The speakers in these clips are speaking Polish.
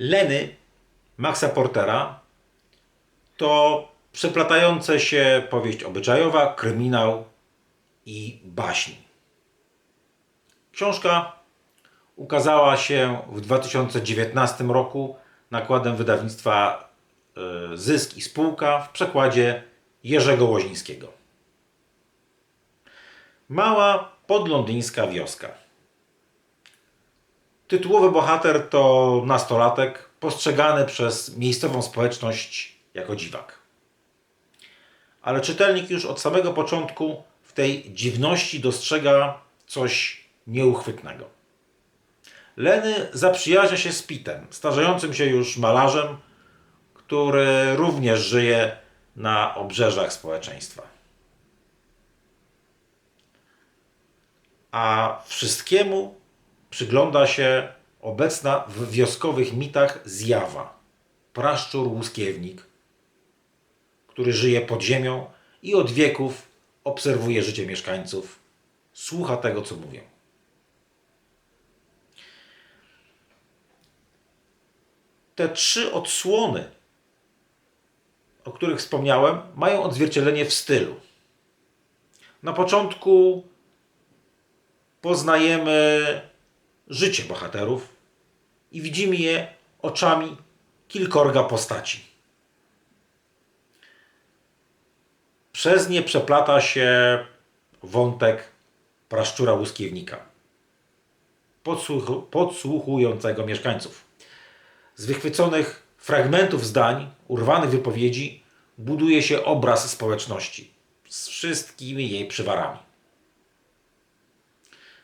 Leny Maxa Portera to przeplatające się powieść obyczajowa, kryminał i baśń. Książka ukazała się w 2019 roku nakładem wydawnictwa e, Zysk i Spółka w przekładzie Jerzego Łozińskiego. Mała podlondyńska wioska. Tytułowy bohater to nastolatek postrzegany przez miejscową społeczność jako dziwak. Ale czytelnik już od samego początku w tej dziwności dostrzega coś nieuchwytnego. Leny zaprzyjaźnia się z Pitem, starzejącym się już malarzem, który również żyje na obrzeżach społeczeństwa. A wszystkiemu przygląda się obecna w wioskowych mitach zjawa. Praszczur łuskiewnik, który żyje pod ziemią i od wieków obserwuje życie mieszkańców, słucha tego, co mówią. Te trzy odsłony, o których wspomniałem, mają odzwierciedlenie w stylu. Na początku poznajemy życie bohaterów i widzimy je oczami kilkorga postaci. Przez nie przeplata się wątek praszczura łuskiewnika, podsłuchu- podsłuchującego mieszkańców. Z wychwyconych fragmentów zdań, urwanych wypowiedzi, buduje się obraz społeczności z wszystkimi jej przywarami.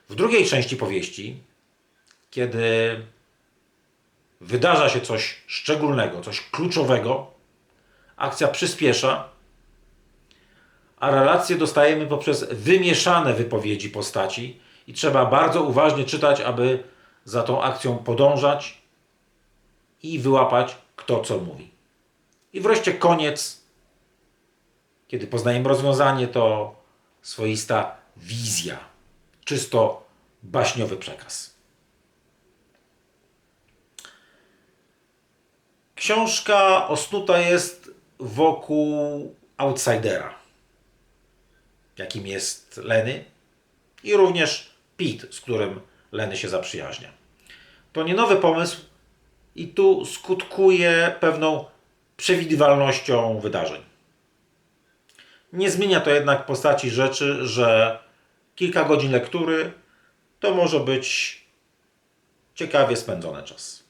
W drugiej części powieści, kiedy wydarza się coś szczególnego, coś kluczowego, akcja przyspiesza, a relacje dostajemy poprzez wymieszane wypowiedzi postaci i trzeba bardzo uważnie czytać, aby za tą akcją podążać i wyłapać, kto co mówi. I wreszcie koniec, kiedy poznajemy rozwiązanie, to swoista wizja, czysto baśniowy przekaz. Książka osnuta jest wokół outsidera, jakim jest Leny i również Pete, z którym Leny się zaprzyjaźnia. To nie nowy pomysł i tu skutkuje pewną przewidywalnością wydarzeń. Nie zmienia to jednak postaci rzeczy, że kilka godzin lektury to może być ciekawie spędzony czas.